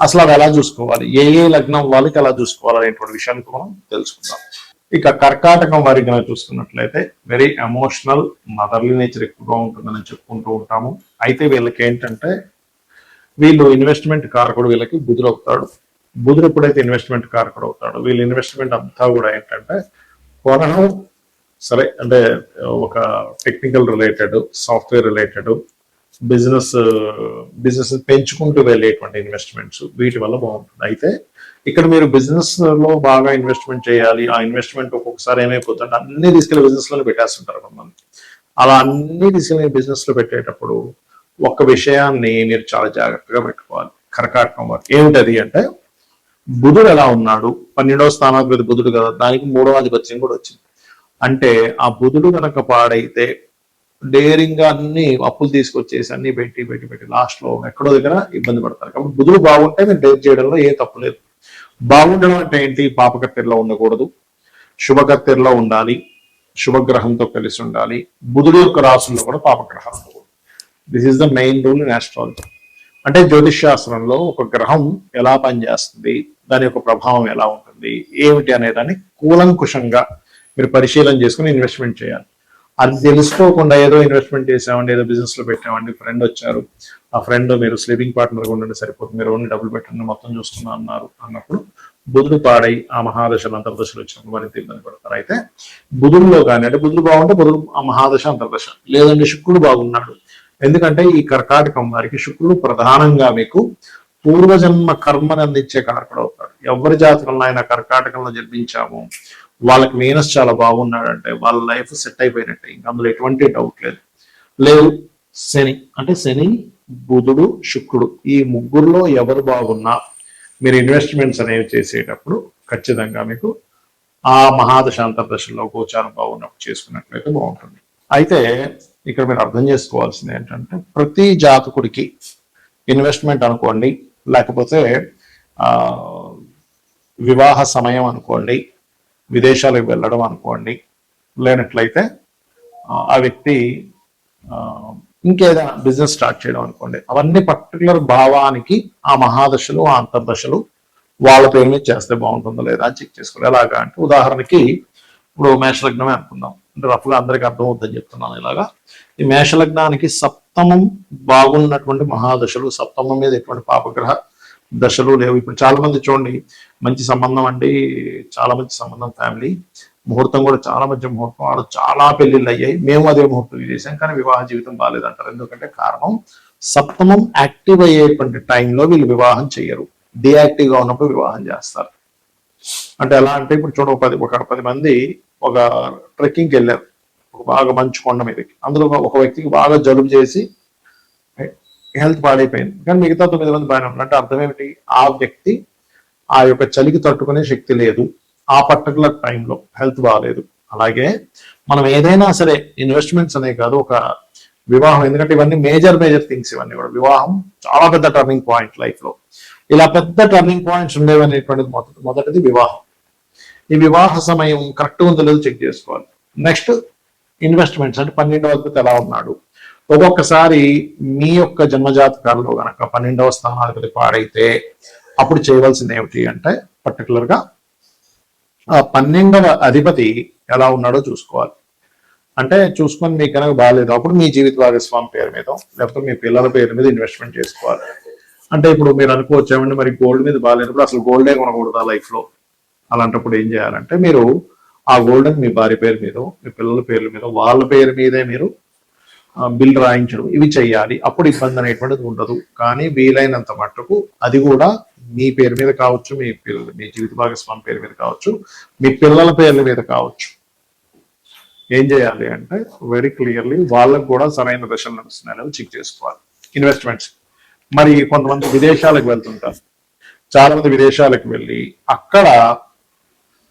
అసలు అవి ఎలా చూసుకోవాలి? ఏ ఏ లగ్నం వాళ్ళకి ఎలా చూసుకోవాలి అనేటువంటి విషయాన్ని మనం తెలుసుకుందాం. ఇక కర్కాటకం వారికి కనుక చూసుకున్నట్లయితే వెరీ ఎమోషనల్ మదర్లీ నేచర్ ఎక్కువగా ఉంటుందని చెప్పుకుంటూ ఉంటాము. అయితే వీళ్ళకి ఏంటంటే వీళ్ళు ఇన్వెస్ట్మెంట్ కారకుడు వీళ్ళకి బుధుడు అవుతాడు. బుధుడు ఎప్పుడైతే ఇన్వెస్ట్మెంట్ కారకుడు అవుతాడు వీళ్ళ ఇన్వెస్ట్మెంట్ అంతా కూడా ఏంటంటే కొనడం సరే అంటే ఒక technical related software related business business పెంచుకుంటూ వెళ్ళేటువంటి ఇన్వెస్ట్మెంట్స్ వీటి వల్ల బాగుంటుంది. అయితే ఇక్కడ మీరు బిజినెస్లో బాగా ఇన్వెస్ట్మెంట్ చేయాలి ఆ ఇన్వెస్ట్మెంట్ ఒక్కొక్కసారి ఏమైపోతుందంటే అన్ని తీసుకెళ్ళి బిజినెస్లోనే పెట్టేస్తుంటారు కొంతమంది. అలా అన్ని తీసుకెళ్ళి బిజినెస్లో పెట్టేటప్పుడు ఒక్క విషయాన్ని మీరు చాలా జాగ్రత్తగా పెట్టుకోవాలి. కరకాటకం వారు ఏమిటది అంటే బుధుడు ఎలా ఉన్నాడు? పన్నెండవ స్థానాధిపతి బుధుడు కదా దానికి మూడవ ఆధిపత్యం కూడా వచ్చింది. అంటే ఆ బుధుడు కనుక పాడైతే డేరింగ్గా అన్ని అప్పులు తీసుకొచ్చేసి అన్ని పెట్టి పెట్టి పెట్టి లాస్ట్లో ఎక్కడో దగ్గర ఇబ్బంది పడతారు. కాబట్టి బుధులు బాగుంటే మీరు డేర్ చేయడంలో ఏ తప్పు లేదు. బాగుండడం అంటే ఏంటి? పాపకత్తెరలో ఉండకూడదు. శుభకత్తెరలో ఉండాలి. శుభగ్రహంతో కలిసి ఉండాలి. బుధుడు యొక్క రాసుల్లో కూడా పాపగ్రహాలు ఉండకూడదు. This is the main rule in astrology అంటే జ్యోతిష్ శాస్త్రంలో ఒక గ్రహం ఎలా పనిచేస్తుంది? దాని యొక్క ప్రభావం ఎలా ఉంటుంది? ఏమిటి అనేదాన్ని కూలంకుషంగా మీరు పరిశీలన చేసుకుని ఇన్వెస్ట్మెంట్ చేయాలి. అది తెలుసుకోకుండా ఏదో ఇన్వెస్ట్మెంట్ చేసామండి ఏదో బిజినెస్లో పెట్టామండి. ఫ్రెండ్ వచ్చారు. ఆ ఫ్రెండ్ మీరు స్లీపింగ్ పార్ట్నర్ ఉండండి సరిపోతుంది. మీరు ఓన్లీ డబ్బులు పెట్టండి మొత్తం చూస్తున్నా అన్నారు. అన్నప్పుడు బుధుడు పాడై ఆ మహాదశలు అంతర్దశలు వచ్చినప్పుడు మరింత ఇబ్బంది పడతారు. అయితే బుధుల్లో కానీ అంటే బుధుడు బాగుంటే బుధుడు ఆ మహాదశ అంతర్దశ. లేదంటే శుక్రుడు బాగున్నాడు. ఎందుకంటే ఈ కర్కాటకం వారికి శుక్రుడు ప్రధానంగా మీకు పూర్వజన్మ కర్మని అందించే కారకుడు అవుతాడు. ఎవరి జాతకంలో ఆయన కర్కాటకంలో జన్మించాము. వాళ్ళకి వీనస్ చాలా బాగున్నాడంటే వాళ్ళ లైఫ్ సెట్ అయిపోయినట్టే. ఇంకా అందులో ఎటువంటి డౌట్ లేదు. లేదు శని అంటే శని బుధుడు శుక్రుడు ఈ ముగ్గురులో ఎవరు బాగున్నా మీరు ఇన్వెస్ట్మెంట్స్ అనేవి చేసేటప్పుడు ఖచ్చితంగా మీకు ఆ మహాదశ గోచారం బాగున్నప్పుడు చేసుకున్నట్లయితే బాగుంటుంది. అయితే ఇక్కడ మీరు అర్థం చేసుకోవాల్సింది ఏంటంటే ప్రతి జాతకుడికి ఇన్వెస్ట్మెంట్ అనుకోండి లేకపోతే వివాహ సమయం అనుకోండి విదేశాలకు వెళ్ళడం అనుకోండి లేనట్లయితే ఆ, వ్యక్తి ఇంకేదైనా బిజినెస్ స్టార్ట్ చేయడం అనుకోండి అవన్నీ పర్టికులర్ భావానికి ఆ మహాదశలు ఆ అంతర్దశలు వాళ్ళ పేరు మీద చేస్తే బాగుంటుందో లేదా అని చెక్ చేసుకోవాలి. ఎలాగా అంటే ఉదాహరణకి ఇప్పుడు మేషలగ్నమే అనుకుందాం. అంటే రఫ్గా అందరికీ అర్థం అవుతుందని చెప్తున్నాను ఇలాగా. ఈ మేషలగ్నానికి సప్తమం బాగున్నటువంటి మహాదశలు సప్తమం మీద ఎటువంటి పాపగ్రహ దశలు లేవు. ఇప్పుడు చాలా మంది చూడండి మంచి సంబంధం అండి చాలా మంచి సంబంధం ఫ్యామిలీ ముహూర్తం కూడా చాలా మంచి ముహూర్తం. ఆడ చాలా పెళ్ళిళ్ళు అయ్యాయి. మేము అదే ముహూర్తం చేసాం కానీ వివాహ జీవితం బాగాలేదంటారు. ఎందుకంటే కారణం సప్తమం యాక్టివ్ అయ్యేటువంటి టైంలో వీళ్ళు వివాహం చేయరు. డియాక్టివ్గా ఉన్నప్పుడు వివాహం చేస్తారు. అంటే ఎలా అంటే ఇప్పుడు చూడ పది ఒక పది మంది ఒక ట్రెక్కింగ్కి వెళ్ళారు. ఒక బాగా మంచు కొండ మీదకి. అందులో ఒక వ్యక్తికి బాగా జలుబు చేసి హెల్త్ పాడైపోయింది. కానీ మిగతా తొమ్మిది మంది బాగానే ఉన్నారు. అంటే అర్థం ఏమిటి? ఆ వ్యక్తి ఆ యొక్క చలికి తట్టుకునే శక్తి లేదు. ఆ పర్టికులర్ టైంలో హెల్త్ బాగాలేదు. అలాగే మనం ఏదైనా సరే ఇన్వెస్ట్మెంట్స్ అనే కాదు ఒక వివాహం. ఎందుకంటే ఇవన్నీ మేజర్ మేజర్ థింగ్స్ ఇవన్నీ కూడా. వివాహం చాలా పెద్ద టర్నింగ్ పాయింట్ లైఫ్లో ఇలా పెద్ద టర్నింగ్ పాయింట్స్ ఉండేవి అనేటువంటిది మొదటి మొదటిది వివాహం. ఈ వివాహ సమయం కరెక్ట్ ఉందో లేదో చెక్ చేసుకోవాలి. Next investments. అంటే పన్నెండవ వరకు ఎలా ఉన్నాడు? ఒక్కొక్కసారి మీ యొక్క జన్మజాతకాలలో గనక పన్నెండవ స్థానాధిపతి పాడైతే అప్పుడు చేయవలసింది ఏమిటి అంటే పర్టికులర్గా ఆ పన్నెండవ అధిపతి ఎలా ఉన్నాడో చూసుకోవాలి. అంటే చూసుకొని మీకు కనుక బాగాలేదు అప్పుడు మీ జీవిత భాగస్వామి పేరు మీద లేకపోతే మీ పిల్లల పేరు మీద ఇన్వెస్ట్మెంట్ చేసుకోవాలి. అంటే ఇప్పుడు మీరు అనుకోవచ్చు ఏమంటే మరి గోల్డ్ మీద బాగాలేనప్పుడు అసలు గోల్డే కొనకూడదా లైఫ్లో అలాంటప్పుడు ఏం చేయాలంటే మీరు ఆ గోల్డ్ని మీ భార్య పేరు మీద మీ పిల్లల పేర్ల మీద వాళ్ళ పేరు మీదే మీరు బిల్ రాయించడం ఇవి చేయాలి అప్పుడు ఇబ్బంది అనేటువంటిది ఉండదు. కానీ వీలైనంత మట్టుకు అది కూడా మీ పేరు మీద కావచ్చు మీ పిల్లలు మీ జీవిత భాగస్వామి పేరు మీద కావచ్చు మీ పిల్లల పేర్ల మీద కావచ్చు. ఏం చేయాలి అంటే వెరీ క్లియర్లీ వాళ్ళకు కూడా సరైన దశలు నడుస్తున్నాయని చెక్ చేసుకోవాలి. ఇన్వెస్ట్మెంట్స్ మరి కొంతమంది విదేశాలకు వెళ్తుంటారు. చాలా మంది విదేశాలకు వెళ్ళి అక్కడ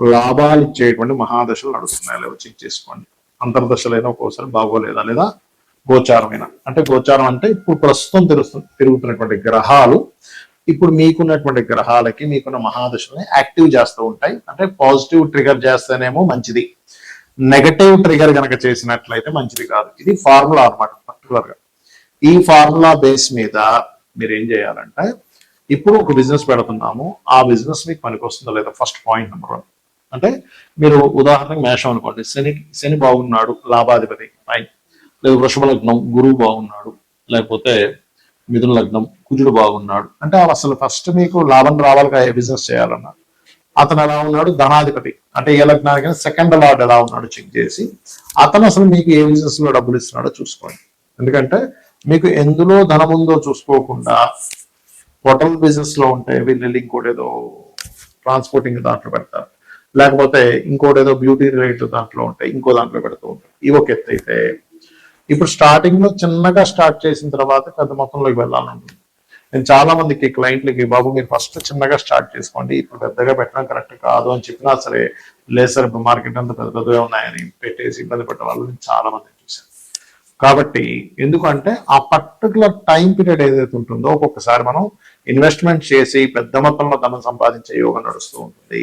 లాభాలు ఇచ్చేటువంటి మహాదశలు నడుస్తున్నాయి. లేవో చెక్ చేసుకోండి. అంతర్దశలైనా ఒక్కోసారి బాగోలేదా? లేదా గోచారమైన? అంటే గోచారం అంటే ఇప్పుడు ప్రస్తుతం తెలుస్తుంది తిరుగుతున్నటువంటి గ్రహాలు ఇప్పుడు మీకున్నటువంటి గ్రహాలకి మీకున్న మహాదశల్ని యాక్టివ్ చేస్తూ ఉంటాయి. అంటే పాజిటివ్ ట్రిగర్ చేస్తేనేమో మంచిది. నెగటివ్ ట్రిగర్ కనుక చేసినట్లయితే మంచిది కాదు. ఇది ఫార్ములా అనమాట పర్టికులర్గా. ఈ ఫార్ములా బేస్ మీద మీరు ఏం చేయాలంటే ఇప్పుడు ఒక బిజినెస్ పెడుతున్నాము. ఆ బిజినెస్ మీకు పనికొస్తుందో లేదా? First point number one. అంటే మీరు ఉదాహరణకు మేషం అనుకోండి. శని శని బాగున్నాడు లాభాధిపతి ఫైన్ లేదు వృషభ లగ్నం గురువు బాగున్నాడు లేకపోతే మిథున లగ్నం కుజుడు బాగున్నాడు. అంటే అసలు ఫస్ట్ మీకు లాభం రావాలిగా ఏ బిజినెస్ చేయాలన్నా. అతను ఎలా ఉన్నాడు? ధనాధిపతి. అంటే ఏ లగ్నానికి సెకండ్ లార్డ్ ఎలా ఉన్నాడు చెక్ చేసి అతను అసలు మీకు ఏ బిజినెస్లో డబ్బులు ఇస్తున్నాడో చూసుకోండి. ఎందుకంటే మీకు ఎందులో ధనం ఉందో చూసుకోకుండా హోటల్ బిజినెస్లో ఉంటే వీళ్ళు ఇంకోటి ఏదో ట్రాన్స్పోర్టింగ్ దాంట్లో పెడతారు. లేకపోతే ఇంకోటి ఏదో బ్యూటీ రిలేటెడ్ దాంట్లో ఉంటాయి ఇంకో దాంట్లో పెడుతూ ఉంటాయి. ఇవి ఒక ఎత్తు అయితే ఇప్పుడు స్టార్టింగ్లో చిన్నగా స్టార్ట్ చేసిన తర్వాత పెద్ద మొత్తంలోకి వెళ్ళాలంటుంది నేను చాలా మందికి క్లయింట్లకి బాబు మీరు ఫస్ట్ చిన్నగా స్టార్ట్ చేసుకోండి. ఇప్పుడు పెద్దగా పెట్టడం కరెక్ట్ కాదు అని చెప్పినా సరే లేదు సార్ మార్కెట్ అంతా పెద్ద పెద్దగా ఉన్నాయని పెట్టేసి ఇబ్బంది పడ్డ వాళ్ళు నేను చాలా మంది చూశాను. కాబట్టి ఎందుకంటే ఆ పర్టికులర్ టైం పీరియడ్ ఏదైతే ఉంటుందో ఒక్కొక్కసారి మనం ఇన్వెస్ట్మెంట్ చేసి పెద్ద మొత్తంలో ధనం సంపాదించే యోగం నడుస్తూ ఉంటుంది.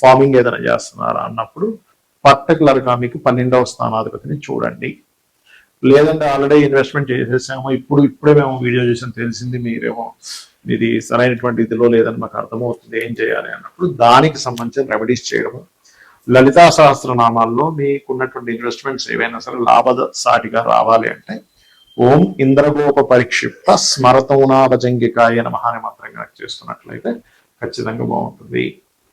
ఫార్మింగ్ ఏదైనా చేస్తున్నారా అన్నప్పుడు పర్టికులర్గా మీకు పన్నెండవ స్థానాధిపతిని చూడండి. లేదంటే ఆల్రెడీ ఇన్వెస్ట్మెంట్ చేసేసాము ఇప్పుడు ఇప్పుడే మేము వీడియో చూసాం తెలిసింది మీరేమో ఇది సరైనటువంటి ఇదిలో లేదని మాకు అర్థమవుతుంది ఏం చేయాలి అన్నప్పుడు దానికి సంబంధించిన రెమెడీస్ చేయడము. లలితా సహస్రనామాల్లో మీకున్నటువంటి ఇన్వెస్ట్మెంట్స్ ఏవైనా సరే లాభద సాటిగా రావాలి అంటే ఓం ఇంద్రగోప పరిక్షిప్త స్మరతోనాభజంగికాయ నమః అనే మంత్రం కనెక్ట్ చేస్తున్నట్లయితే ఖచ్చితంగా బాగుంటుంది.